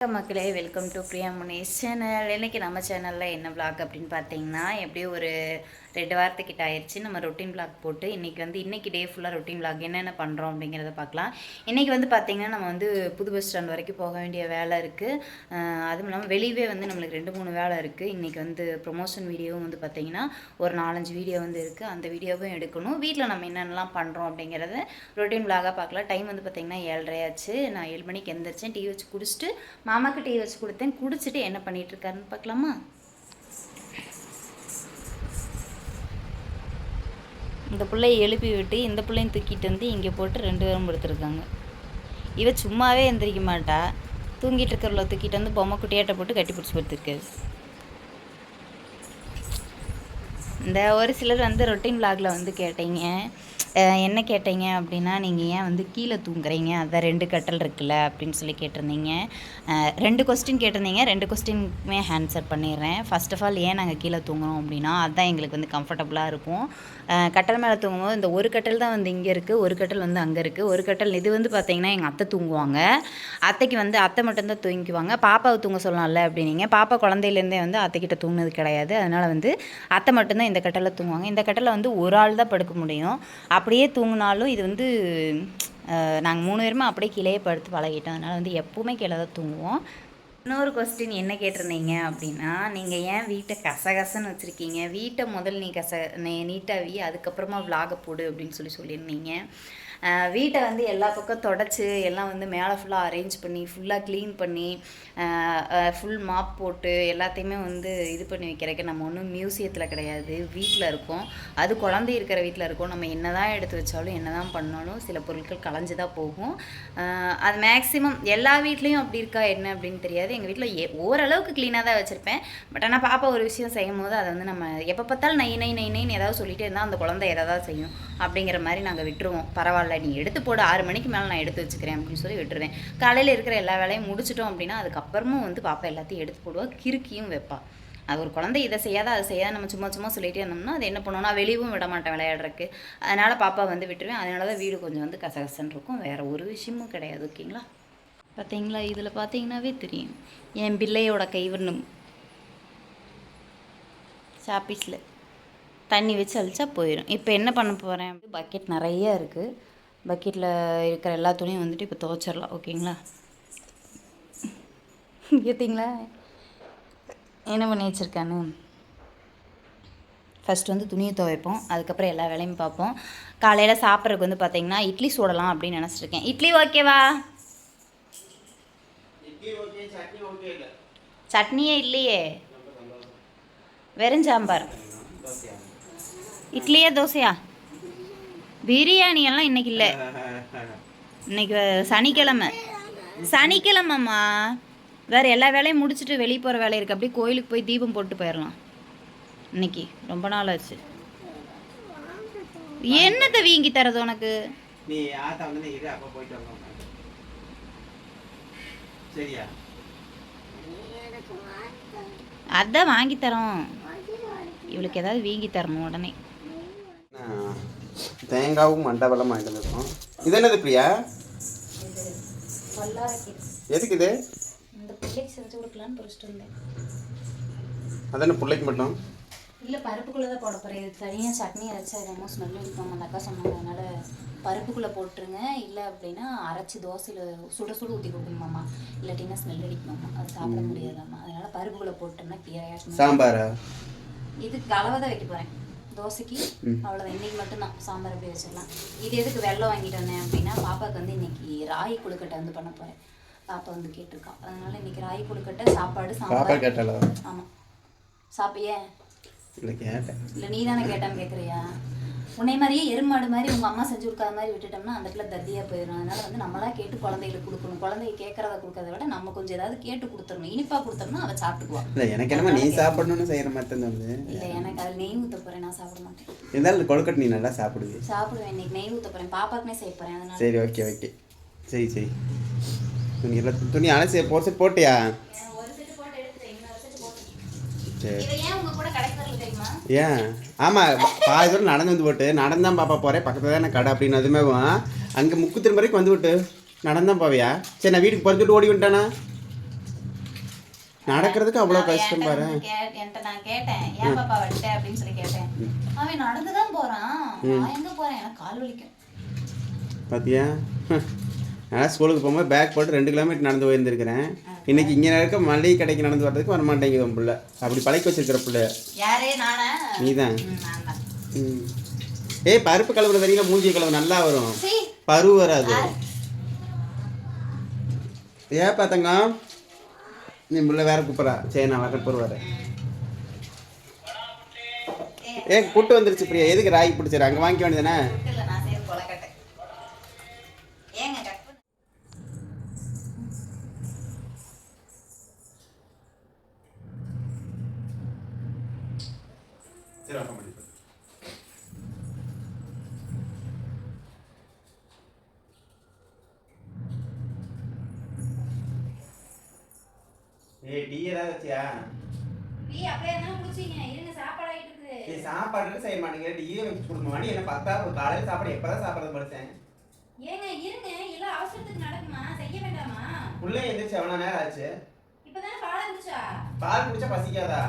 வணக்கம் மக்களே. Welcome to Priya Munesh channel இன்னைக்கு நம்ம சேனலில் என்ன vlog அப்படின்னு பார்த்தீங்கன்னா எப்படியும் ஒரு ரெண்டு வாரத்துக்கிட்ட ஆயிடுச்சு நம்ம ரொட்டீன் பிளாக் போட்டு இன்றைக்கி வந்து இன்றைக்கி டே ஃபுல்லாக ரொட்டீன் பிளாக் என்னென்ன பண்ணுறோம் அப்படிங்கிறத பார்க்கலாம். இன்றைக்கி வந்து பார்த்திங்கன்னா நம்ம வந்து புது பஸ் ஸ்டாண்ட் வரைக்கும் போக வேண்டிய வேலை இருக்குது அதுவும் இல்லாமல் வெளியவே வந்து நம்மளுக்கு ரெண்டு மூணு வேலை இருக்குது இன்றைக்கி வந்து ப்ரொமோஷன் வீடியோவும் வந்து பார்த்திங்கன்னா ஒரு நாலஞ்சு வீடியோ வந்து இருக்குது அந்த வீடியோவும் எடுக்கணும். வீட்டில் நம்ம என்னென்னலாம் பண்ணுறோம் அப்படிங்கிறத ரொட்டீன் பிளாகாக பார்க்கலாம். டைம் வந்து பார்த்திங்கன்னா ஏழரையாச்சு நான் ஏழு மணிக்கு எந்திரிச்சேன். டீ வச்சு குடிச்சிட்டு மாமாக்கு டீ வச்சு கொடுத்தேன். குடிச்சிட்டு என்ன பண்ணிகிட்ருக்காருன்னு பார்க்கலாமா? இந்த பிள்ளையை எழுப்பி விட்டு இந்த பிள்ளையும் தூக்கிட்டு வந்து இங்கே போட்டு ரெண்டு பேரும் கொடுத்துருக்காங்க இவ சும்மாவே எந்திரிக்க மாட்டா. தூங்கிட்டு இருக்கிறவள தூக்கிட்டு வந்து பொம்மை குட்டியாட்ட போட்டு கட்டி பிடிச்சி படுத்துருக்காரு இந்த ஒரு சிலர் வந்து ரொட்டீன் vlogல வந்து கேட்டீங்க. என்ன கேட்டீங்க அப்படின்னா நீங்கள் ஏன் வந்து கீழே தூங்குறீங்க? அதான் ரெண்டு கட்டல் இருக்குல்ல? அப்படின்னு சொல்லி கேட்டிருந்தீங்க. ரெண்டு கொஸ்டின் கேட்டிருந்தீங்க. ரெண்டு கொஸ்டினுக்குமே ஆன்சர் பண்ணிடுறேன். ஃபர்ஸ்ட் ஆஃப் ஆல் ஏன் நாங்கள் கீழே தூங்குறோம் அப்படின்னா அதுதான் எங்களுக்கு வந்து கம்ஃபர்டபுளாக இருக்கும். கட்டல் மேலே தூங்கும்போது இந்த ஒரு கட்டல் தான் வந்து இங்கே இருக்குது ஒரு கட்டல் வந்து அங்கே இருக்குது ஒரு கட்டல் இது வந்து பார்த்தீங்கன்னா எங்கள் அத்தை தூங்குவாங்க. அத்தைக்கு வந்து அத்தை மட்டும்தான் தூங்கிக்குவாங்க. பாப்பாவை தூங்க சொல்லலாம்ல அப்படின்னீங்க. பாப்பா குழந்தையிலேருந்தே வந்து அத்தைக்கிட்ட தூங்கினது கிடையாது. அதனால் வந்து அத்தை மட்டும்தான் இந்த கட்டலில் தூங்குவாங்க. இந்த கட்டலில் வந்து ஒரு ஆள் தான் படுக்க முடியும். அப்படியே தூங்கினாலும் இது வந்து நாங்கள் மூணு பேருமே அப்படியே கீழே படுத்து பழகிட்டோம். அதனால் வந்து எப்போவுமே கீழே தான் தூங்குவோம். இன்னொரு கொஸ்டின் என்ன கேட்டிருந்தீங்க அப்படின்னா நீங்கள் ஏன் வீட்டை கசகசன்னு வச்சுருக்கீங்க? வீட்டை முதல் நீ கச நீ நீட்டாகி அதுக்கப்புறமா விலாக போடு அப்படின்னு சொல்லி சொல்லியிருந்தீங்க. வீட்டை வந்து எல்லா பக்கம் தொடச்சி எல்லாம் வந்து மேலே ஃபுல்லாக அரேஞ்ச் பண்ணி ஃபுல்லாக க்ளீன் பண்ணி ஃபுல் மாப் போட்டு எல்லாத்தையுமே வந்து இது பண்ணி வைக்கிறக்கு நம்ம ஒன்றும் மியூசியத்தில் கிடையாது. வீட்டில் இருக்கோம். அது குழந்தை இருக்கிற வீட்டில் இருக்கோம். நம்ம என்ன தான் எடுத்து வச்சாலும் என்ன தான் பண்ணாலும் சில பொருட்கள் கலைஞ்சு தான் போகும் அது மேக்ஸிமம் எல்லா வீட்லேயும் அப்படி இருக்கா என்ன அப்படின்னு தெரியாது. எங்கள் வீட்டில் ஓரளவுக்கு க்ளீனாக தான் வச்சுருப்பேன். பட் ஆனால் பாப்பா ஒரு விஷயம் செய்யும் போது அதை வந்து நம்ம எப்போ பார்த்தாலும் நை நை நை நைன்னு ஏதாவது சொல்லிட்டே இருந்தால் அந்த குழந்தை எதாவது செய்யும் அப்படிங்கிற மாதிரி நாங்கள் விட்டுருவோம். பரவாயில்ல. நீ எடுத்து போடு ஆறு மணிக்கு மேலே நான் எடுத்து வச்சுக்கிறேன் அப்படின்னு சொல்லி விட்டுருவேன் காலையில் இருக்கிற எல்லா வேலையும் முடிச்சிட்டோம் அப்படின்னா அதுக்கப்புறமும் வந்து பாப்பா எல்லாத்தையும் எடுத்து போடுவா கிறுக்கியும் வைப்பா. அது ஒரு குழந்தை இதை செய்யாத அதை செய்யாத நம்ம சும்மா சும்மா சொல்லிட்டே இருந்தோம்னா அது என்ன பண்ணுவோம்னா வெளியவும் விட மாட்டேன் விளையாடுறதுக்கு. அதனால் பாப்பா வந்து விட்டுருவேன். அதனால தான் வீடு கொஞ்சம் வந்து கசகசன்னு இருக்கும். வேறு ஒரு விஷயமும் கிடையாது ஓகேங்களா? பார்த்தீங்களா இதில் பார்த்தீங்கன்னாவே தெரியும். என் பிள்ளையோட கைவிடணும் சாப்பீஸில். தண்ணி வச்சு அழிச்சா போயிடும் இப்போ என்ன பண்ண போகிறேன் பக்கெட் நிறைய இருக்குது பக்கெட்டில் இருக்கிற எல்லா துணியும் வந்துட்டு இப்போ துவைச்சிடலாம் ஓகேங்களா ஏற்றிங்களா என்ன பண்ணி வச்சுருக்கானு ஃபஸ்ட் வந்து துணியை துவைப்போம் அதுக்கப்புறம் எல்லா வேலையும் பார்ப்போம். காலையில் சாப்பிட்றதுக்கு வந்து பார்த்தீங்கன்னா இட்லி சுடலாம் அப்படின்னு நினச்சிருக்கேன். இட்லி ஓகேவா சட்னியே இல்லையே. வெறும் சாம்பார். இட்லியா தோசையா? பிரியாணி எல்லாம் இன்னைக்கு இல்லை. இன்னைக்கு சனிக்கிழமை. சனிக்கிழமைம்மா. வேற எல்லா வேலையும் முடிச்சுட்டு வெளியே போகிற வேலை இருக்குது அப்படியே கோயிலுக்கு போய் தீபம் போட்டு போயிடலாம் இன்னைக்கு ரொம்ப நாள் ஆச்சு. என்னத்தை வீங்கி தரது உனக்கு? அதான் வாங்கி தரோம். இவளுக்கு ஏதாவது வீங்கி தரணும் உடனே. தேங்காவும் மண்டை வெள்ளம் வாங்கிட்டு வந்திருக்கோம் இது என்னது பிரியா? எதுக்கு இது? அதான பிள்ளைக்கு மட்டும்? இல்லை பருப்புக்குள்ளே தான் போட போகிறேன் இது தனியாக சட்னி அரைச்சா என்னமோ ஸ்மெல் அடிக்கும். அந்த அக்கா சொன்னாங்க அதனால் பருப்புக்குள்ளே போட்டுருங்க. இல்லை அப்படின்னா அரைச்சி தோசையில் சுட சுட ஊற்றி கொடுக்கணுமாம்மா இல்லாட்டினா ஸ்மெல் அடிக்குமாம்மா அது சாப்பிட முடியாதாம்மா அதனால் பருப்புக்குள்ளே போட்டோம்னா கிளியராக சாம்பாரா? இது கலவை தான் வைக்க போகிறேன் தோசைக்கு அவ்வளோதான் இன்னைக்கு மட்டும்தான். சாம்பார் அப்படி வச்சிடலாம். இது எதுக்கு வெள்ளம் வாங்கிட்டு வந்தேன் அப்படின்னா பாப்பாவுக்கு வந்து இன்னைக்கு ராகி கொழுக்கட்டை வந்து பண்ண போகிறேன் பாப்பா வந்து கேட்டிருக்கா. அதனால இன்னைக்கு ராகி கொழுக்கட்டை சாப்பாடு சாம்பார். ஆமாம் சாப்பியே இல்லை கேட்டேன். இல்லை நீ தானே கேட்டான்னு கேட்குறியா? உன்னை மாதிரியே எருமாடு மாதிரி உங்கள் அம்மா செஞ்சு கொடுக்காத மாதிரி விட்டுட்டோம்னா அந்த இடத்துல தத்தியாக போயிடும். அதனால வந்து நம்மளா கேட்டு குழந்தைகளுக்கு கொடுக்கணும். குழந்தைக்கு கேட்கறத கொடுக்கறத விட நம்ம கொஞ்சம் ஏதாவது கேட்டு கொடுத்துடணும். இனிப்பாக கொடுத்தோம்னா அவள் சாப்பிட்டுக்குவா. இல்லை எனக்கு என்னமோ நீ சாப்பிடணும்னு செய்கிற மாதிரி தோணுது. இல்லை எனக்கு அதில் நெய் ஊற்ற போகிறேன் நான் சாப்பிட மாட்டேன். இருந்தாலும் கொழுக்கட்டை நீ நல்லா சாப்பிடுவி சாப்பிடுவேன் இன்னைக்கு நெய் ஊற்ற போகிறேன் பாப்பாக்குமே செய்ய போகிறேன் அதனால. சரி ஓகே ஓகே. சரி சரி. துணி எல்லாம் துணி அலசி போட்டு போட்டியா சரி. ஏன் ஆமாம் பாதி தூரம் நடந்து வந்து போட்டு நடந்தான் பாப்பா போகிறேன் பக்கத்தில் தானே கடை அப்படின்னு அதுமே அங்கே முக்கு திரும்ப வரைக்கும் வந்து விட்டு நடந்தான் போவியா? சரி நான் வீட்டுக்கு பொறுத்துட்டு ஓடி விட்டானா நடக்கிறதுக்கு அவ்வளோ கஷ்டம் பாரு. என்கிட்ட நான் கேட்டேன் ஏன் பாப்பா விட்ட அப்படின்னு சொல்லி கேட்டேன். அவன் நடந்துதான் போறான். நான் எங்க போறேன்? எனக்கு கால் வலிக்கும். பார்த்தியா நான் ஸ்கூலுக்கு போகும்போது பேக் போட்டு ரெண்டு கிலோமீட்டர் நடந்து போயிருந்துருக்கிறேன். இன்னைக்கு இங்கே இருக்க மளிகை கடைக்கு நடந்து வர்றதுக்கு வர மாட்டேங்குது உன் பிள்ளை. அப்படி பழக்கி வச்சிருக்கிற பிள்ளை. நீதான். தான். ஏய் பருப்பு கலவுற தெரியல மூஞ்சி கலவு நல்லா வரும். பரு வராது. ஏன் பார்த்தங்க நீ முள்ள வேற கூப்பிட்றா. சரி நான் வரேன் பொறு வரேன். ஏ. கூட்டு வந்துருச்சு பிரியா. எதுக்கு ராகி பிடிச்சிரு? அங்கே வாங்கிக்க வேண்டியதானே ஏய் டீ ஏதாவது வச்சியா? டீ அப்படியே இருந்தாலும் குடிச்சிங்க. இருங்க சாப்பாடு ஆயிட்டு இருக்குது. நீ சாப்பாடு செய்ய மாட்டேங்கிற. டீயே வச்சு கொடுக்க மணி என்ன பத்தா? காலையில் சாப்பாடு எப்பதான் சாப்பிட்றது படிச்சேன் ஏங்க இருங்க. இல்ல அவசரத்துக்கு நடக்குமா? செய்ய வேண்டாமா? புள்ள எந்திரிச்சு எவ்வளோ நேரம் ஆச்சு? இப்பதானே பாடம் இருந்துச்சா? பால் குடிச்சா பசிக்காதா?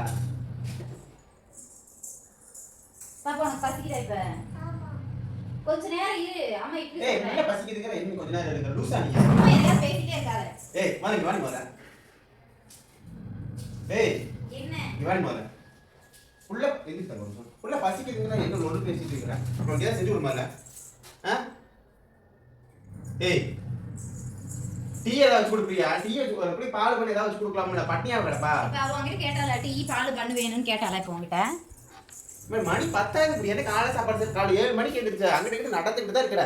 பாப்பா உனக்கு பசிக்குதா இப்ப? கொஞ்ச நேரம் இரு. அம்மா இட்லி ஏய் சொல்றேன். பசிக்குதுங்கிற? இன்னும் கொஞ்ச நேரம் எடுக்க லூசா நீ. அம்மா எதையா பேசிட்டே இருக்காத. ஏய் வாடி வாடி முதல்ல. ஏய் என்ன? வாடி முதல்ல. பசிக்குதுங்கிற என்ன ஒன்று பேசிட்டு இருக்கிறேன். செஞ்சு கொடுமால ஆ? ஏய் டீ ஏதாவது கொடுப்பியா டீ பால் பண்ணி ஏதாவது கொடுக்கலாம்ல பட்னியா கிடப்பா? அவ உங்ககிட்ட கேட்டாளா டீ பால் பண்ணு வேணும்னு கேட்டாளா இப்ப உங்ககிட்ட இவன் மணி பத்தாவது இப்படி என்ன காலை சாப்பாடு செஞ்சு காலை ஏழு மணிக்கு எழுந்திரிச்சு? அங்கிட்ட நடந்துக்கிட்டு தான் இருக்கிற.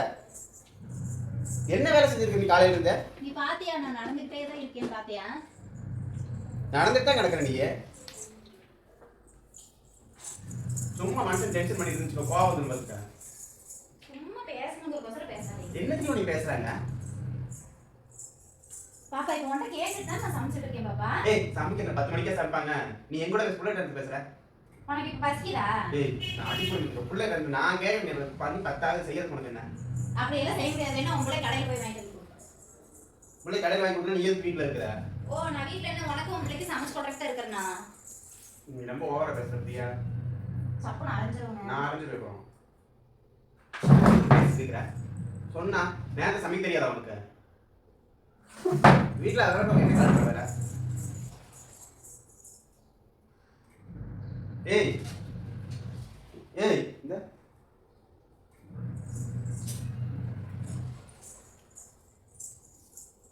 என்ன வேலை செஞ்சிருக்க நீ காலையில இருந்த? நீ பாத்தியா நான் நடந்துகிட்டே தான் இருக்கேன் பாத்தியா? நடந்துட்டு தான் கிடக்குற நீ சும்மா மனுஷன் டென்ஷன் பண்ணி இருந்துச்சு கோவம் வந்து பார்த்துக்க சும்மா பேசணுங்கிறக்கோசரம் பேசாதீங்க. என்னத்தையும் நீ பேசுறாங்க? பாப்பா இப்ப உன்கிட்ட கேட்டுட்டு தான் நான் சமைச்சிட்டு இருக்கேன் பாப்பா. ஏய் சமைக்கிற பத்து மணிக்கே சமைப்பாங்க. நீ எங்க கூட புள்ள எடுத்து பேசுற? உனக்கு இப்ப பசிக்குதா? ஏய் நான் அடிப்படை புள்ள இருந்து நான் கேட்க பண்ணி பத்தாவது செய்யறது உனக்கு என்ன? அப்படி எல்லாம் செய்ய முடியாது. வேணா உங்களே கடையில போய் வாங்கிட்டு. புள்ளை கடையில் வாங்கி கொடுத்தா நீ எதுக்கு வீட்டில் இருக்கிற? ஓ நான் வீட்ல என்ன உனக்கும் உங்களுக்கு சமைச்சு கொடுத்துட்டு இருக்கிறேன்னா நீ ரொம்ப ஓவரா பேசுற பிரியா சப்புன்னு அரைஞ்சிருவாங்க நான் அறிஞ்சு போயிடுவோம் பேசிக்கிற சொன்னா நேரத்தை சமைக்க தெரியாதா உனக்கு? வீட்டில் அதெல்லாம் என்ன வேற ஏய். ஏய் இந்த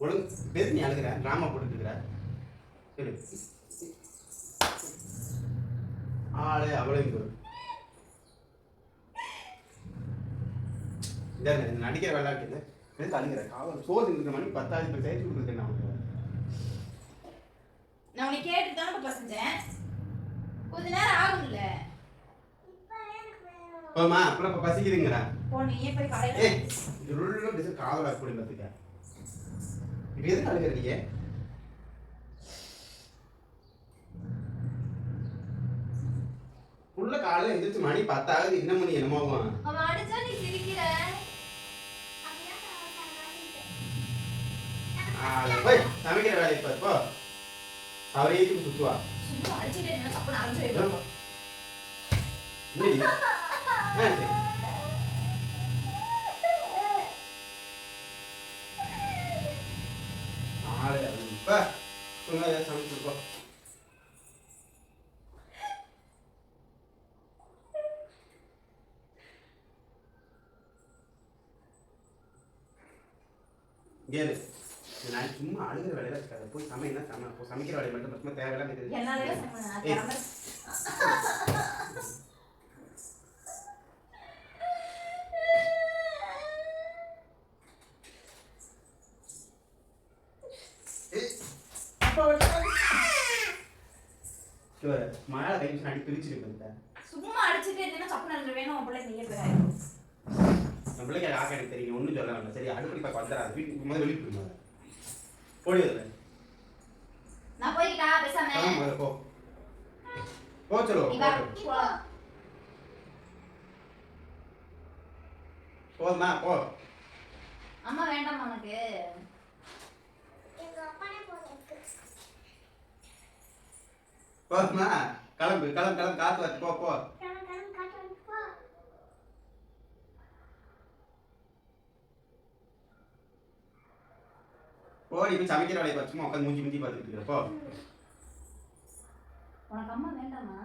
ஒழுங்கு பேர் நீ அழுகிற ட்ராமா போட்டுட்டு இருக்கிற சரி ஆளே அவளையும் இந்த இந்த நடிக்கிற இருக்குது எதுக்கு அழுகிற. காவல் சோறு இருக்கிற மணி பத்தாவது சேர்த்து உனக்கு? நான் உன்னை கேட்டுட்டு தானே பாப்பா செஞ்சேன் கொஞ்ச நேரம் ஆகும்ல. போமா அப்புறம் இப்போ பசிக்குதுங்கிறா போ நீயே போய் பேச காதலா கூடி பார்த்துக்க இப்போ எதுக்கு அழுகிற நீ புள்ள காலையில் எந்திரிச்சு மணி பத்தாவது இன்னும் மணி ஆளு போய் சமைக்கிற வேலை இப்போ போ. அவரே ஏற்றி சுத்துவா? அடிச்சுட்டு என்ன சப்புன்னு அரைஞ்சு போயிடும் என்னடி? ஆ, சரி. ஆளு அது இப்ப சும்மா ஏதாவது சமைச்சு கொடுப்போம் கேளு நான் சும்மா அழுகிற வேலையில இருக்காது. போய் சமையல் சமை போ சமைக்கிற வேலையை மட்டும் சும்மா தேவையில்லாம இவ மழை கைக்கு அடி வந்துட்டேன் சும்மா அடிச்சுட்டு இருந்தேன்னா சப்புன்னு அரைஞ்சு வேணும் பிள்ளை நீயே போய் நம்ம பிள்ளைக்கு ஆக்க எனக்கு தெரியும் ஒன்றும் சொல்ல வேண்டாம் சரி அடுப்படி பக்கம் வந்துடாது வீட்டுக்கு முதல்ல வெளியே போய் முதல்ல. போடி அதில் நான் போய்க்கிட்டா பேசாம. ஆ முதல்ல போ. போ சொல்லு. போதுமா? போ. அம்மா வேண்டாமா உனக்கு. போதுமா? கிளம்பு கிளம்பு கிளம்பு. காத்து வரட்டு போ போ. போ நீ போய் சமைக்கிற வேலையை பார்த்து சும்மா உட்காந்து மூஞ்சி மூஞ்சி பார்த்துட்டு இருக்கிற போ உனக்கு அம்மா வேண்டாமா?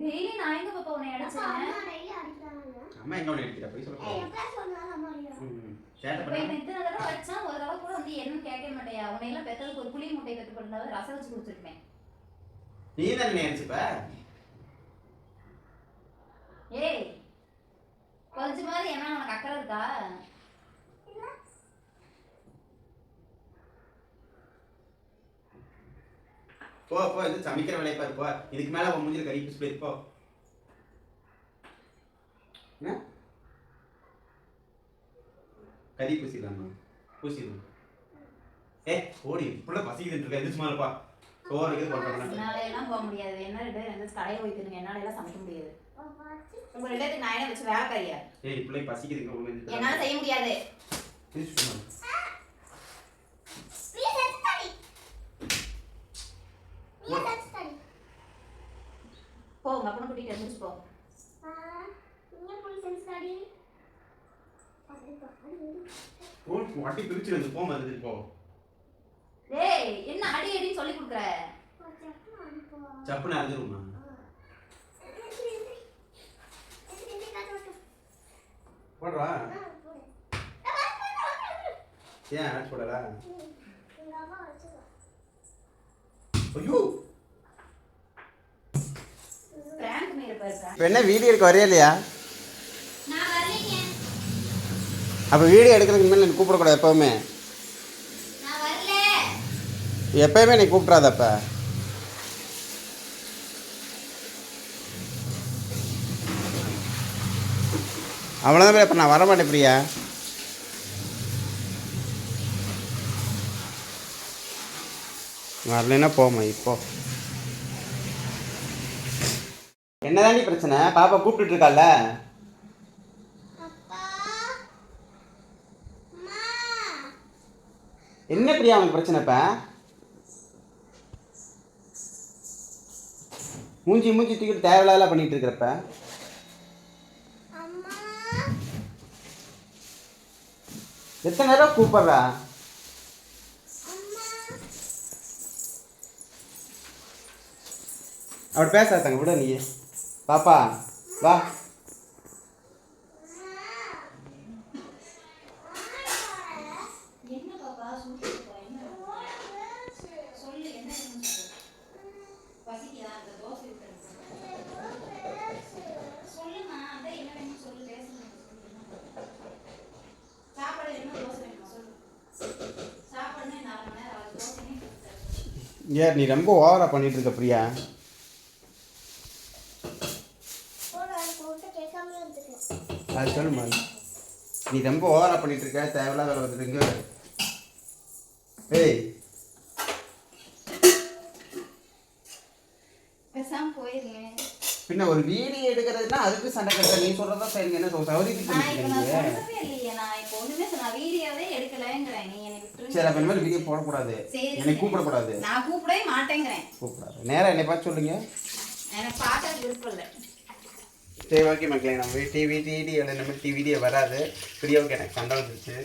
டெய்லி நான் எங்க பாப்பா உன்னை அடிச்சேன்? அம்மா எங்க அவனை அடிக்கிற? போய் சொல்ல ம் சேட்டை இப்ப பண்ண என்ன இத்தனை தடவை அடிச்சா ஒரு தடவை கூட வந்து என்ன கேட்க மாட்டேயா? உன்னை எல்லாம் பெத்தலுக்கு ஒரு புளி முட்டை கத்து போட்டிருந்தாலும் ரசம் வச்சு கொடுத்துருப்பேன் நீ தானே நினைச்சுப்ப ஏய் கொஞ்சம் மாதிரி என்ன உனக்கு அக்கறை இருக்கா? போ போ இது சமைக்கிற வேலையை பாரு போ. இதுக்கு மேலே உன் மூஞ்சில கறி பிடிச்சி போயிரு போ. கறி பூசிடலாமா? பூசிடலாம் ஏ ஓடி புள்ள பசிக்குதுன்னு எது சும்மா இருப்பா சோறு இது பண்ணுறோம் என்னால எல்லாம் போக முடியாது. என்ன ரெண்டு பேரும் எந்த கடையை போய் தின்னுங்க. என்னால எல்லாம் சமைக்க முடியாது. உங்க ரெண்டு பேருக்கு நான் என்ன வச்சு வேலை கையா ஏய் பிள்ளை பசிக்குதுங்க உள்ள என்னால செய்ய முடியாது. போ உங்க அப்பனை கூட்டிட்டு எழுந்திரிச்சு போ. வட்டி பிரிச்சு வந்து போ மாதிரி போ. ஏய் என்ன அடி அடின்னு சொல்லி கொடுக்குற? சப்புன்னு அரைஞ்சிருமா போடுறா. ஏன் ஆட் போடல? ஐயோ! இப்போ என்ன வீடியோ எடுக்க வரையா இல்லையா? நான் வரலைங்க. அப்போ வீடியோ எடுக்கிறதுக்கு எனக்கு கூப்பிடக்கூடாது எப்போவுமே. எப்பயுமே நீ கூப்பிட்றாத அப்போ அவ்வளோதான் இப்போ நான் வரமாட்டேன் பிரியா. வரலைன்னா போமா இப்போ. என்னதாண்டி பிரச்சனை? பாப்பா கூப்பிட்டுட்டு இருக்கால என்ன பிரியா அவனுக்கு பிரச்சனை மூஞ்சி மூஞ்சி தூக்கிட்டு தேவையில்லாத பண்ணிட்டு இருக்கிறப்ப? எத்தனை நேரம் கூப்பிடுறா? அப்படி பேசாதாங்க விட நீ. பாப்பா வா என்ன பாப்பா சொல்லு பாப்பா, என்ன சொல்லு என்ன வேணும்னு சொல்லு பசிக்குதா அந்த தோசை இருக்கிறேன் சொல்லுமா அதான் என்ன வேணும்னு சொல்லு பேசணும் சாப்பாடு என்ன தோசை வேணுமா சொல்லு சாப்பாடுனே நாலு மணி நேரம் ஆகுது தோசைனே கொடுத்தாச்சு. ஏன் நீ ரொம்ப ஓவரா பண்ணிட்டு இருக்க பிரியா. அது சொல்லுமா நீ ரொம்ப ஓவரா பண்ணிட்டு இருக்க தேவையில்லாத வேலை வந்துருங்க ஏய். பின்ன ஒரு வீடியோ எடுக்கிறதுனா அதுக்கு சண்டை கட்ட நீ சொல்றதா சரிங்க என்ன சொல்ற சௌரியத்துக்கு நான் இப்ப நான் பண்ணிட்டு சொல்லவே இல்லையே நான் இப்போ ஒண்ணுமே சொல்ல நான் வீடியோவே எடுக்கலைங்கிறேன் நீ என்னை விட்டுரு சரி அப்ப இனிமேல் வீடியோ போடக்கூடாது என்னை கூப்பிடக்கூடாது. நான் கூப்பிடவே மாட்டேங்கிறேன். கூப்பிடாது. நேரா என்னை பார்த்து சொல்லுங்க. எனக்கு பார்க்கறது விருப்பம் இல்லை. சரி ஓகே மக்களே நம்ம டிவி டிடி இந்த மாதிரி டிவிடியே வராது. பிரியாவுக்கு எனக்கு சண்டை வந்துருச்சு.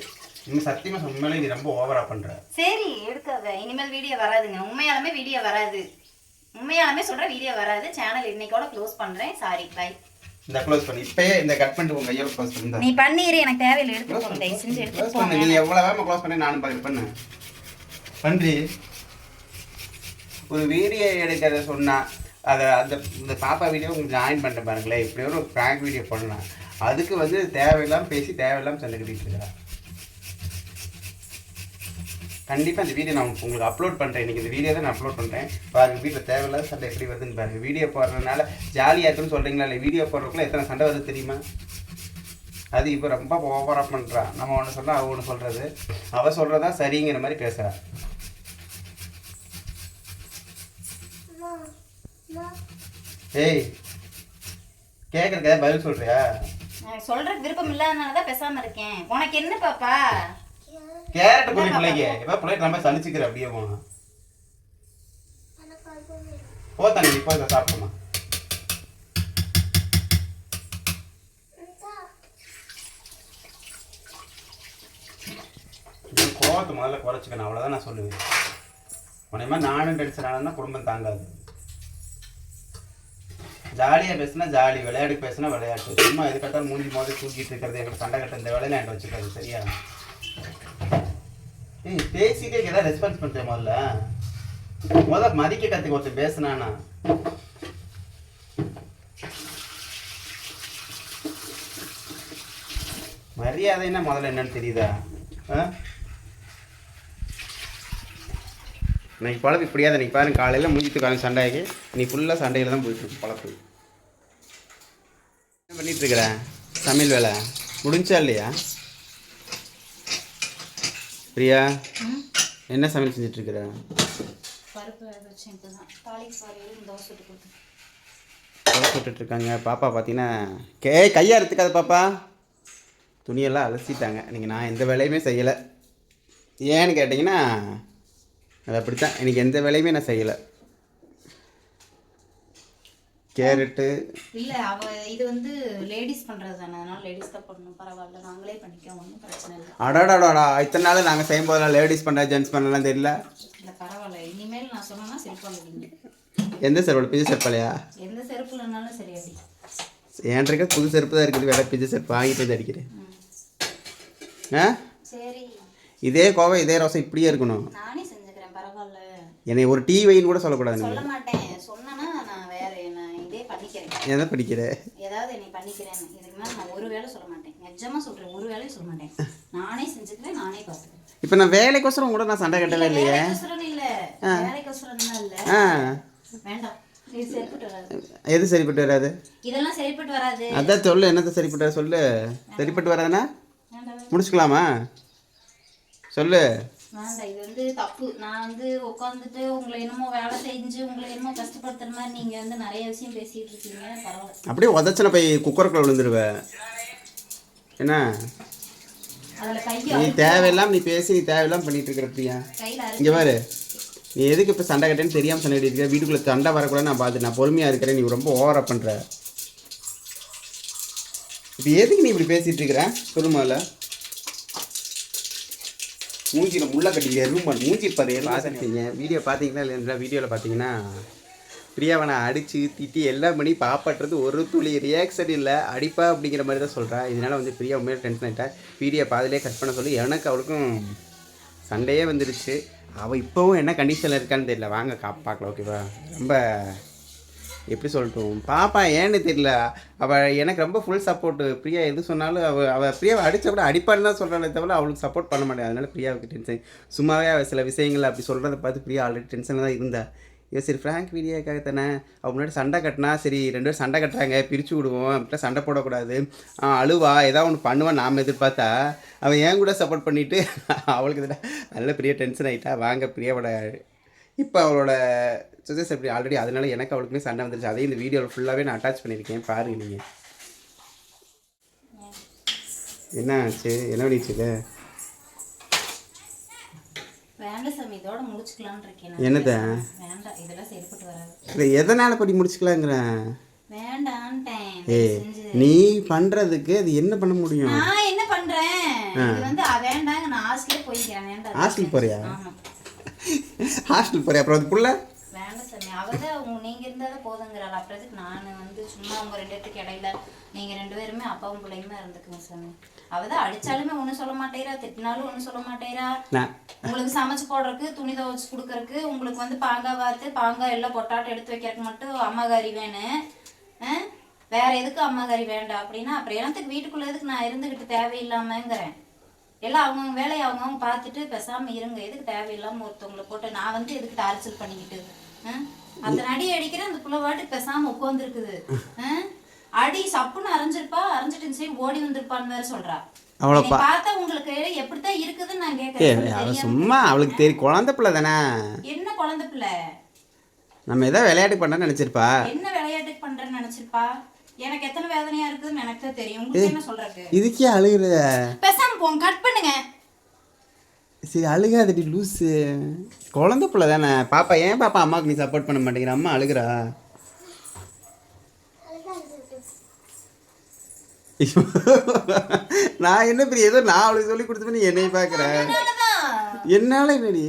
இன்னும் சத்தியமாக உண்மையிலே நீ ரொம்ப ஓவரா பண்ற. சரி எடுக்காத. இனிமேல் வீடியோ வராதுங்க. உண்மையாலுமே வீடியோ வராது. உண்மையாலுமே சொல்ற வீடியோ வராது. சேனல் இன்னைக்கோட க்ளோஸ் பண்றேன். சாரி பை இந்த க்ளோஸ் பண்ணி. இப்பயே இந்த கட் பண்ணிட்டு உங்க கையோட க்ளோஸ் பண்ணி. நீ பண்ணிரு எனக்கு தேவையில்லை. எடுத்து தயவு செஞ்சு எடுத்து பண்ணு. நீ எவ்வளோ வேகமாக க்ளோஸ் பண்ணி நானும் பார்த்து பண்ணு. பன்றி. ஒரு வீடியோ எடுக்கிறத சொன்னா அதை அந்த இந்த பாப்பா வீடியோ உங்களுக்கு ஜாயின் பண்ணிட்டு பாருங்களேன். இப்படி ஒரு ப்ராங்க் வீடியோ பண்ணலாம். அதுக்கு வந்து தேவையில்லாமல் பேசி தேவையில்லாமல் சண்டை கட்டிட்டு கண்டிப்பாக இந்த வீடியோ நான் உங்களுக்கு அப்லோட் பண்ணுறேன் இன்றைக்கி இந்த வீடியோ தான் நான் அப்லோட் பண்ணுறேன் பாருங்க வீட்டில் தேவையில்லாத சண்டை எப்படி வருதுன்னு பாருங்க. வீடியோ போடுறதுனால ஜாலியாக இருக்குன்னு சொல்கிறீங்களா இல்லை வீடியோ போடுறதுக்குள்ள எத்தனை சண்டை வருது தெரியுமா? அது இப்போ ரொம்ப ஓவராக பண்ணுறா நம்ம ஒன்று சொல்கிறோம் அவ ஒன்று சொல்கிறது அவள் சொல்கிறதா சரிங்கிற மாதிரி பேசுகிறா ஏய் கேட்குறதுக்கு பதில் சொல்கிறியா சொல்கிறதுக்கு விருப்பம் இல்லாதனால தான் பேசாமல் இருக்கேன். உனக்கு என்ன பாப்பா? கேரட் குடி பிள்ளைக்கு இப்போ பிள்ளைக்கு நம்ம சலிச்சுக்கிற அப்படியே போகணும் போ தண்ணி நீ போய் சாப்பிடுமா. கோவத்தை முதல்ல குறைச்சிக்கணும். அவ்வளோதான் நான் சொல்லுவேன். மாதிரி நானும் டென்ஷன் ஆனதுன்னா குடும்பம் தாங்காது. ஜாலியாக பேசுனா ஜாலி விளையாடி பேசுனா விளையாட்டு. சும்மா எது கட்டாலும் மூஞ்சி மோதி தூக்கிட்டு இருக்கிறது? எங்களுக்கு சண்டை கட்ட இந்த வேலையில என்கிட்ட வச்சுக்காது சரியா? ஏய் பேசிட்டே ஏதாவது ரெஸ்பான்ஸ் பண்ணுறேன் முதல்ல? முதல்ல மதிக்க கற்றுக்க ஒருத்தர் பேசினானா மரியாதைன்னா முதல்ல என்னன்னு தெரியுதா? ஆ? இன்னைக்கு பழப்பு இப்படியாது இன்னைக்கு பாருங்க காலையில் மூஞ்சிட்டு காலம் இன்னைக்கு நீ ஃபுல்லாக சண்டையில் தான் போயிட்டு பழப்பு என்ன பண்ணிட்டு சமையல் வேலை. முடிஞ்சா இல்லையா? பிரியா என்ன சமையல் செஞ்சுட்டு இருக்கிற பருப்பு வச்சேன் தாளிக்கு தோசை சுட்டு தோசை இருக்காங்க பாப்பா பார்த்தீங்கன்னா கே கையா எடுத்துக்காத பாப்பா. துணியெல்லாம் அலசிட்டாங்க. இன்னைக்கு நான் எந்த வேலையுமே செய்யலை. ஏன்னு கேட்டிங்கன்னா அது அப்படித்தான். இன்னைக்கு எந்த வேலையுமே நான் செய்யலை. கேரட்டு இல்ல அவ இது வந்து லேடிஸ் பண்றது தானே. அதனால லேடிஸ் தான் பண்ணணும். பரவாயில்ல நாங்களே பண்ணிக்கோம் ஒன்றும் பிரச்சனை இல்லை. அடாடாடாடா இத்தனை நாள் நாங்கள் செய்யும் போதெல்லாம் லேடிஸ் பண்ண ஜென்ஸ் பண்ணலாம் தெரியல. இல்ல பரவாயில்ல. இனிமேல் நான் சொன்னேன்னா செருப்பாங்க எந்த செருப்பு பிஜி செருப்பலையா எந்த செருப்பு இல்லைனாலும் சரி என்கிட்ட இருக்க புது செருப்பு தான் இருக்குது. வேலை பிஜி செருப்பு வாங்கிட்டு வந்து அடிக்கிறேன். ஆ? சரி. இதே கோவை இதே ரோசம் இப்படியே இருக்கணும். நானே செஞ்சுக்கிறேன் பரவாயில்ல. என்னை ஒரு டீ வைன்னு கூட சொல்லக்கூடாது சொல்ல மாட்டேன் சொன்னேன்னா நான் வேற நான் இதே எதை படிக்கிற? ஏதாவது என்னை பண்ணிக்கிறேன் இதுக்கு மேலே நான் ஒரு வேளை சொல்ல மாட்டேன். நிஜமா சொல்றேன் ஒரு வேலையும் சொல்ல மாட்டேன். நானே செஞ்சுக்கிறேன் நானே பார்த்துக்கிறேன். இப்போ நான் வேலைக்கோசரம் கூட நான் சண்டை கட்டவே இல்லையே? வேலைக்கோசரம் இல்ல. வேலைக்கோசரம் இல்ல. ஆ. வேண்டாம். இது சரிப்பட்டு வராது. எது சரிப்பட்டு வராது? இதெல்லாம் சரிப்பட்டு வராது. அதான் சொல்லு என்னத்தை சரிப்பட்டு சொல்லு? சரிப்பட்டு வராதுன்னா? முடிச்சுக்கலாமா? சொல்லு. வேண்டாம் இது வந்து தப்பு. நான் வந்து உட்காந்துட்டு உங்களை என்னமோ வேலை செஞ்சு உங்களை என்னமோ கஷ்டப்படுத்துற மாதிரி நீங்க வந்து நிறைய விஷயம் பேசிட்டு இருக்கீங்க. பரவாயில்ல. அப்படியே உதச்சன போய் குக்கருக்குள்ள விழுந்துருவேன் என்ன? நீ தேவையில்லாம நீ பேசி நீ தேவையில்லாம பண்ணிட்டு இருக்கிற பிரியா? இங்க பாரு. நீ எதுக்கு இப்போ சண்டை கட்டேன்னு தெரியாம சண்டை இருக்க? வீட்டுக்குள்ள சண்டை வரக்கூடாது நான் பார்த்து நான் பொறுமையா இருக்கிறேன். நீ ரொம்ப ஓவரா பண்ற. இப்போ எதுக்கு நீ இப்படி பேசிட்டு இருக்கிற? சொல்லுமால மூஞ்சியில் முள்ள கட்டிக்க ரூம் மூஞ்சி பாரு பார்த்துருக்கீங்க வீடியோ பார்த்தீங்கன்னா இல்லை வீடியோவில் பார்த்தீங்கன்னா பிரியாவனை அடித்து திட்டி எல்லாம் பண்ணி பாப்பாட்டுறது ஒரு துளி. ரியாக்ஷன் இல்லை. அடிப்பா அப்படிங்கிற மாதிரி தான் சொல்கிறா இதனால வந்து பிரியா உண்மையில டென்ஷன் ஆகிட்டா வீடியோ பாதிலே கட் பண்ண சொல்லி எனக்கு அவளுக்கும் சண்டையே வந்துருச்சு. அவள் இப்போவும் என்ன கண்டிஷனில் இருக்கான்னு தெரியல. வாங்க கா பார்க்கலாம் ஓகேவா ரொம்ப எப்படி சொல்லட்டும்? பாப்பா ஏன்னு தெரியல. அவள் எனக்கு ரொம்ப ஃபுல் சப்போர்ட்டு பிரியா எது சொன்னாலும் அவள் அவள் பிரியாவை அடித்த கூட அடிப்பான்னு தான் சொல்கிறாளே தவிர அவளுக்கு சப்போர்ட் பண்ண மாட்டேன். அதனால பிரியாவுக்கு டென்ஷன் சும்மாவே அவள் சில விஷயங்கள் அப்படி சொல்கிறத பார்த்து பிரியா ஆல்ரெடி டென்ஷனில் தான் இருந்தா. ஐயோ சரி ஃப்ராங்க் வீடியோக்காக தானே. அவள் முன்னாடி சண்டை கட்டினா சரி ரெண்டு பேரும் சண்டை கட்டுறாங்க பிரித்து விடுவோம் அப்படின்ட்டு சண்டை போடக்கூடாது. அழுவா ஏதாவது ஒன்று பண்ணுவான் நாம் எதிர்பார்த்தா. அவன் ஏன் கூட சப்போர்ட் பண்ணிவிட்டு அவளுக்கு இதுல நல்ல பெரிய டென்ஷன் ஆகிட்டா வாங்க பிரியாவோட இப்போ அவளோட சுச்சுவேஷன் எப்படி? ஆல்ரெடி அதனால எனக்கு அவளுக்குமே சண்டை வந்துருச்சு. அதையும் இந்த வீடியோவில் ஃபுல்லாகவே நான் அட்டாச் பண்ணியிருக்கேன். பாருங்க நீங்கள் என்ன ஆச்சு? என்ன பண்ணிட்டு. என்னத இல்லை எதனால் படி முடிச்சுக்கலாங்கிறேன் ஏ நீ பண்ணுறதுக்கு அது என்ன பண்ண முடியும்? நான் என்ன பண்றேன்? இது வந்து அ, வேண்டாங்க நான் ஹாஸ்டலே போய்க்கிறேன் வேண்டாம். ஹாஸ்டல் போறியா? ஹாஸ்டல் போறியா அப்புறம் அதுக்குள்ள வேண்டாம் சாமி அவதான் உங்க நீங்க இருந்தாதான் போதுங்கிறாள் அப்புறம் எதுக்கு நான் வந்து சும்மா உங்க ரெண்டு பேத்துக்கு இடையில நீங்க ரெண்டு பேருமே அப்பாவும் பிள்ளையுமே இருந்துக்குங்க சாமி. அவதான் அடிச்சாலுமே ஒண்ணும் சொல்ல மாட்டேறா திட்டினாலும் ஒண்ணும் சொல்ல மாட்டேறா. உங்களுக்கு சமைச்சு போடுறதுக்கு துணி துவைச்சு கொடுக்கறதுக்கு உங்களுக்கு வந்து பாங்காய் பார்த்து பாங்காய் எல்லாம் பொட்டாட்டோ எடுத்து வைக்கிறதுக்கு மட்டும் அம்மா கறி வேணும்? வேற எதுக்கு அம்மா கறி வேண்டாம் அப்படின்னா அப்புறம் எனத்துக்கு வீட்டுக்குள்ள எதுக்கு நான் இருந்துகிட்டு தேவையில்லாமங்கிறேன். எல்லாம் அவங்கவுங்க வேலையை அவங்கவுங்க பார்த்துட்டு பேசாம இருங்க. எதுக்கு தேவையில்லாம ஒருத்தவங்களை போட்டு நான் வந்து எதுக்கு டார்ச்சல் பண்ணிக்கிட்டு? அத்தனை அடி அடிக்கிறேன் அந்த புள்ள பாட்டு பேசாம உட்காந்துருக்குது அடி சப்புன்னு அரைஞ்சிருப்பா அரைஞ்சிட்டு சரி ஓடி வந்திருப்பான்னு வேற சொல்றா. என்னை பார்த்தா உங்களுக்கு எப்படித்தான் இருக்குதுன்னு நான் கேட்கறேன் அவள் சும்மா அவளுக்கு தெரியும். குழந்தை பிள்ளை தானே? என்ன குழந்தை பிள்ளை? நம்ம ஏதோ விளையாட்டு பண்ண நினச்சிருப்பா. என்ன விளையாட்டுக்கு பண்றேன்னு நினைச்சிருப்பா? எனக்கு எத்தனை வேதனையா இருக்குதுன்னு எனக்கு தான் தெரியும் உங்களுக்கு என்ன சொல்றதுக்கு? இதுக்கே அழுகுற. பேசாம போங்க கட் பண்ணுங்க. சரி அழுகாதடி லூஸு குழந்தை பிள்ளை தானே. பாப்பா ஏன் பாப்பா அம்மாவுக்கு நீ சப்போர்ட் பண்ண மாட்டேங்கிற? அம்மா அழுகுறா. நான் என்ன பெரிய ஏதோ நான் அவளுக்கு சொல்லி கொடுத்து நீ என்னைய பார்க்குறேன் என்னால என்னடி?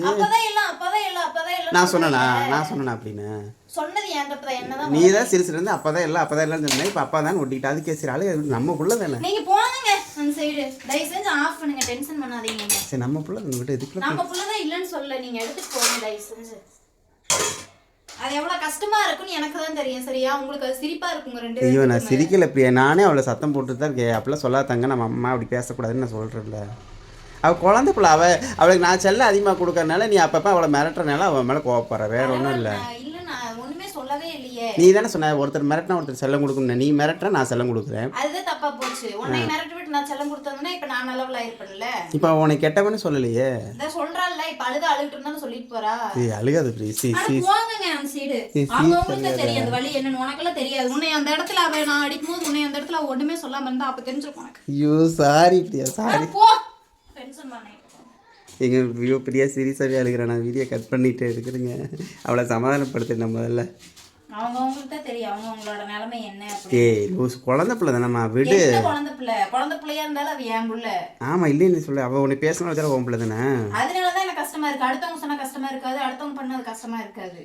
நான் சொன்னனா? நான் சொன்னேனா அப்படின்னு? சொன்னது என் தப்பு தான் என்னதான் நீ தான் சிறு சிறு இருந்து அப்பதான் எல்லாம் அப்பதான் எல்லாம் சொன்னேன். இப்போ அப்பா தான் ஒட்டிக்கிட்டு அதுக்கே அழுக நம்ம புள்ள தானே? நீங்க போங்க அந்த சைடு தயவு செஞ்சு ஆஃப் பண்ணுங்க டென்ஷன் பண்ணாதீங்க சரி நம்ம புள்ள விட்டு எதுக்குள்ள நம்ம புள்ளதான் இல்லைன்னு சொல்லல நீங்க எடுத்துட்டு போங்க தயவு செஞ்சு. அது எவ்வளவு கஷ்டமா இருக்கும்னு எனக்கு தான் தெரியும் சரியா? உங்களுக்கு அது சிரிப்பா இருக்குங்க ரெண்டு ஐயோ நான் சிரிக்கல பிரியா. நானே அவளை சத்தம் போட்டு தான் இருக்கேன். அப்படிலாம் சொல்லாதாங்க நம்ம அம்மா அப்படி பேசக்கூடாதுன்னு நான் சொல்கிறேன்ல அவள் குழந்தை பிள்ளை அவள் அவளுக்கு நான் செல்ல அதிகமாக கொடுக்கறனால நீ அப்பப்போ அவளை மிரட்டுறனால அவன் மேலே கோவப்படுற. வேற ஒன்றும் இல்லை நான் இல்ல நான் ஒண்ணுமே சொல்லவே இல்லையே நீ தானே சொன்ன ஒருத்தர் மிரட்டினா ஒருத்தர் செல்லம் கொடுக்கணும் நீ மிரட்டுற நான் செல்லம் கொடுக்குறேன். அதுதான் தப்பா போச்சு. உன்னை மிரட்டி விட்டு நான் செல்லம் கொடுத்ததுன்னா இப்ப நான் நல்லவளா இருப்பேன்ல இப்போ உனக்கு கெட்டவனு சொல்லலையே. சொல்றாள்ல இப்ப அழுது அழுகிட்டு சொல்லிட்டு போறா. ஏய் அழுகாது பிரி சி சி. போங்கங்க அந்த சைடு. சீ, அவங்க அவங்களுக்கு தெரியும் அந்த வழி என்னன்னு. உனக்கெல்லாம் தெரியாது. உன்னை அந்த இடத்துல அவ நான் அடிக்கும்போது உன்னை அந்த இடத்துல ஒண்ணுமே சொல்லாம இருந்தா அப்ப தெரிஞ்சிருக்கும் உனக்கு. ஐயோ சாரி பிரியா சாரி போ. டென்ஷன் பண்ணேன் எங்கள் வியோ பிரியா சீரியஸாகவே அழுகிறேன். நான் வீடியோ கட் பண்ணிட்டு எடுக்கிறேங்க அவளை சமாதானப்படுத்தின முதல்ல. அவங்க அவங்களுக்கு தான் தெரியும். அவங்க அவங்களோட நிலைமை என்ன அப்படி ஏய் லூஸ் குழந்தை பிள்ளை தானம்மா விடு. குழந்தை பிள்ளை? குழந்தை பிள்ளையா இருந்தாலும் அது என் புள்ள. ஆமாம் இல்லைன்னு சொல்லு. அவள் உன்னை பேசணும் வச்சாலும் உன் பிள்ளை தானே. அதனாலதான் எனக்கு கஷ்டமா இருக்கு. அடுத்தவங்க சொன்னா கஷ்டமா இருக்காது. அடுத்தவங்க பண்ணது கஷ்டமா இருக்காது.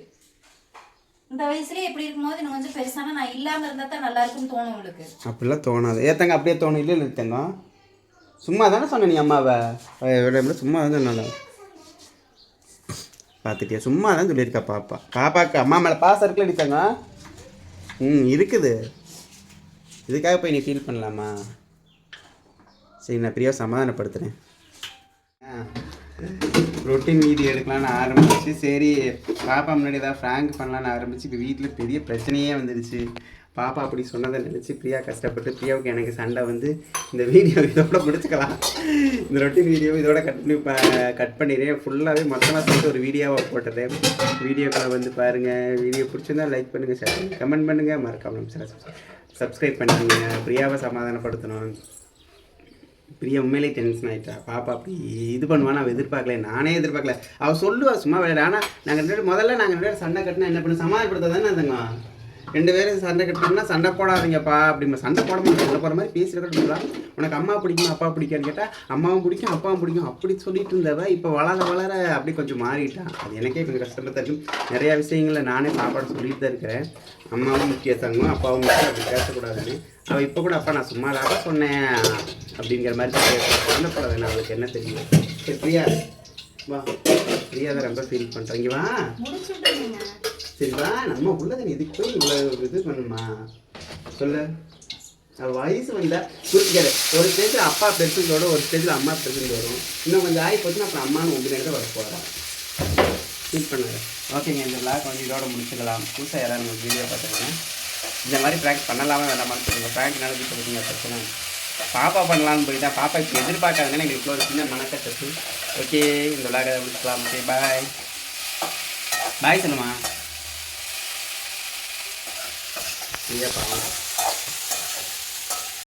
இந்த வயசுலயே எப்படி இருக்கும்போது இன்னும் கொஞ்சம் பெருசானா நான் இல்லாம இருந்தா தான் நல்லா இருக்கும்னு தோணும் உங்களுக்கு. அப்படிலாம் தோணாது. ஏத்தங்க அப்படியே தோணும் இல்லை இல்லை தங்கம். சும்மா தானே சொன்ன நீ அம்மாவை? சும்மா தான் சொன்னால பார்த்துட்டியா? சும்மா தான் சொல்லியிருக்கா பாப்பா. பாப்பாக்கு அம்மா மேலே பாசம் இருக்குல்ல அடித்தாங்க ம் இருக்குது. இதுக்காக போய் நீ ஃபீல் பண்ணலாமா? சரி நான் பிரியா சமாதானப்படுத்துகிறேன் ரொட்டீன் வீடியோ எடுக்கலாம்னு ஆரம்பிச்சு சரி பாப்பா முன்னாடி ஏதாவது ஃப்ராங்க் பண்ணலான்னு ஆரம்பிச்சு இப்போ வீட்டில் பெரிய பிரச்சனையே வந்துடுச்சு பாப்பா அப்படி சொன்னதை நினச்சி பிரியா கஷ்டப்பட்டு பிரியாவுக்கு எனக்கு சண்டை வந்து இந்த வீடியோ இதோட முடிச்சுக்கலாம். இந்த ரொட்டி வீடியோ இதோட கட் பண்ணி கட் பண்ணிடுறேன். ஃபுல்லாகவே மொத்தமாக சொல்லிட்டு ஒரு வீடியோவாக போட்டுறேன். வீடியோக்களை வந்து பாருங்கள் வீடியோ பிடிச்சிருந்தா லைக் பண்ணுங்கள் ஷேர் பண்ணுங்கள் கமெண்ட் பண்ணுங்கள் மறக்காம சப்ஸ்கிரைப் பண்ணுங்க பிரியாவை சமாதானப்படுத்தணும். பிரியா உண்மையிலே டென்ஷன் ஆகிட்டா பாப்பா அப்படி இது பண்ணுவா அவள் எதிர்பார்க்கல. நானே எதிர்பார்க்கல. அவள் சொல்லுவா சும்மா விளையாட. ஆனால் நாங்கள் ரெண்டு முதல்ல நாங்கள் ரெண்டு சண்டை கட்டினா என்ன பண்ண சமாதானப்படுத்த தானே அதுங்க. ரெண்டு பேரும் சண்டை கட்டினோம்னா சண்டை போடாதீங்கப்பா. அப்படி சண்டை போட முடியும் சண்டை போகிற மாதிரி பேசிருக்கா உனக்கு அம்மா பிடிக்கும் அப்பா பிடிக்கான்னு கேட்டால் அம்மாவும் பிடிக்கும் அப்பாவும் பிடிக்கும். அப்படி சொல்லிட்டு இருந்தவ இப்போ வளர வளர அப்படி கொஞ்சம் மாறிட்டான் அது எனக்கே கொஞ்சம் கஷ்டமாக தான் நிறையா விஷயங்களை நானே சாப்பாடு சொல்லிட்டு தான் இருக்கிறேன். அம்மாவும் முக்கிய அப்பாவும் முக்கியம். அப்படி பேசக்கூடாதுன்னு. அவள் இப்போ கூட அப்பா நான் சும்மா தான் சொன்னேன். அப்படிங்கிற மாதிரி குழந்தை போடாது அவளுக்கு என்ன தெரியும்? சரி பிரியா வா. பிரியா தான் ரொம்ப ஃபீல் பண்ணுறீங்க வா. சரிவா சரி நம்ம உள்ளதை இதுக்கு போய் இவ்வளோ இது பண்ணுமா? சொல்லு. வயசு வந்தால் புரிஞ்சுக்காது ஒரு ஸ்டேஜில் அப்பா பெருசுங்களோட ஒரு ஸ்டேஜில் அம்மா பெருசுங்க வரும். இன்னும் கொஞ்சம் ஆகி போச்சுன்னா அப்புறம் அம்மானு உங்கள் நேரத்தில் வர போகிறேன் ஃபீல் பண்ணுங்க. ஓகேங்க இந்த விளாக் வந்து இதோட முடிச்சுக்கலாம். புதுசாக யாராவது உங்களுக்கு வீடியோ பார்த்துருக்கேன் இந்த மாதிரி ப்ராங்க் பண்ணலாமா வேண்டாமான்னு சொல்லுங்கள் ப்ராங்க்னால நடந்து பார்த்தீங்கன்னா பிரச்சனை. பாப்பா பண்ணலான்னு போயிட்டா பாப்பா இப்போ எதிர்பார்க்காதுன்னு எங்களுக்கு ஒரு சின்ன மனக்கட்டு ஓகே இந்த விளாக முடிச்சுக்கலாம். ஓகே பாய் பாய் சொல்லுமா சரியா பாவம்